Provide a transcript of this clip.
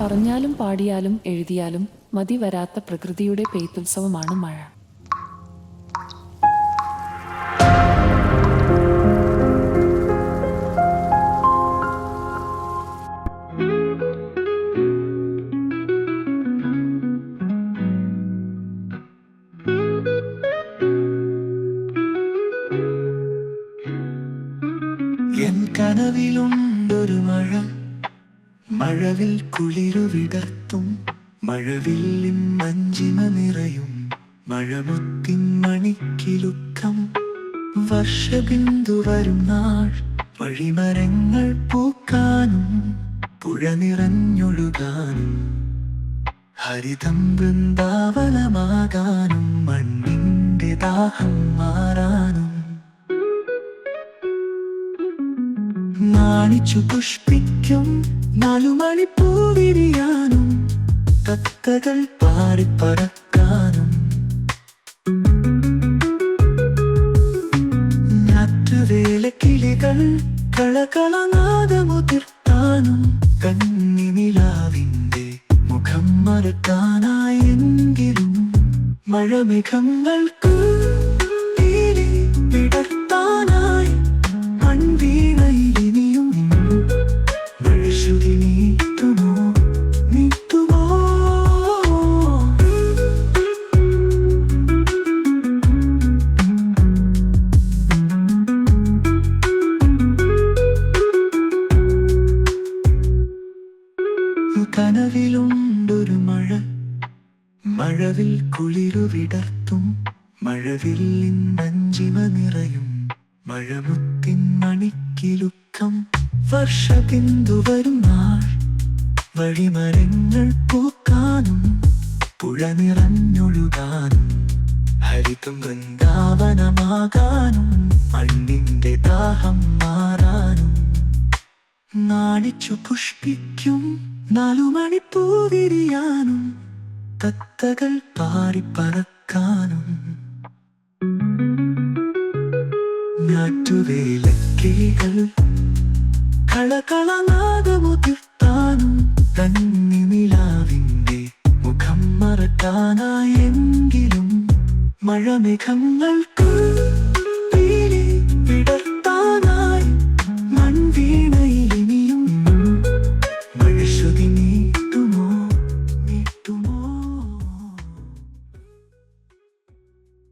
പറഞ്ഞാലും പാടിയാലും എഴുതിയാലും മതി വരാത്ത പ്രകൃതിയുടെ പെയ്ത്തുത്സവമാണ് മഴ. എൻ കനവിലുണ്ടൊരു മഴ. മഴവിൽ കുളിരു വിടർത്തും മഴവില്ലിൻ മഞ്ചിമ നിറയും മഴമുത്തിൻ മണിക്കിലുക്കം. വർഷബിന്ദു വരും നാൾ വഴിമരങ്ങൾ പൂക്കാനും പുഴ നിറഞ്ഞൊഴുകാനും. ഹരിതം വൃന്ദാവനമാകാനും മണ്ണിന്റെ ദാഹം മാറാനും. നാണിച്ചു പുഷ്പിക്കും നാലുമണിപ്പൂവിരിയാനും കത്തകൾ പാറിപ്പറക്കാനും ഞാറ്റുവേലക്കിളികൾ കളകളനാദമുതിർത്താനും കന്നിനിലാവിന്റെ മുഖം മറക്കാനായെങ്കിലും മഴമേഘങ്ങൾക്ക് തീരെ കനവിലുണ്ടൊരു മഴ. മഴവിൽ കുളിരു വിടർത്തും. മഴവിൽ നഞ്ചിമ നിറയും. മഴമുത്തിൻ മണിക്കിലുക്കം. വർഷബിന്ദു വരും നാൾ. വഴിമരങ്ങൾ പൂക്കാനും. പുഴ നിറഞ്ഞൊഴുകാനും. ഹരിതും വൃന്ദാവനമാകാനും. മണ്ണിന്റെ ദാഹം മാറാനും നാണിച്ചു പുഷ്പിക്കും നാലുമണിപ്പൂവിരിയാനും തത്തകൾ പാറിപ്പറക്കാനും. ഞാറ്റുവേലക്കിളികൾ കളകളനാദമുതിർത്താനും തന്നി നിലാവിന്റെ മുഖം മറക്കാനായെങ്കിലും മഴമേഘങ്ങൾ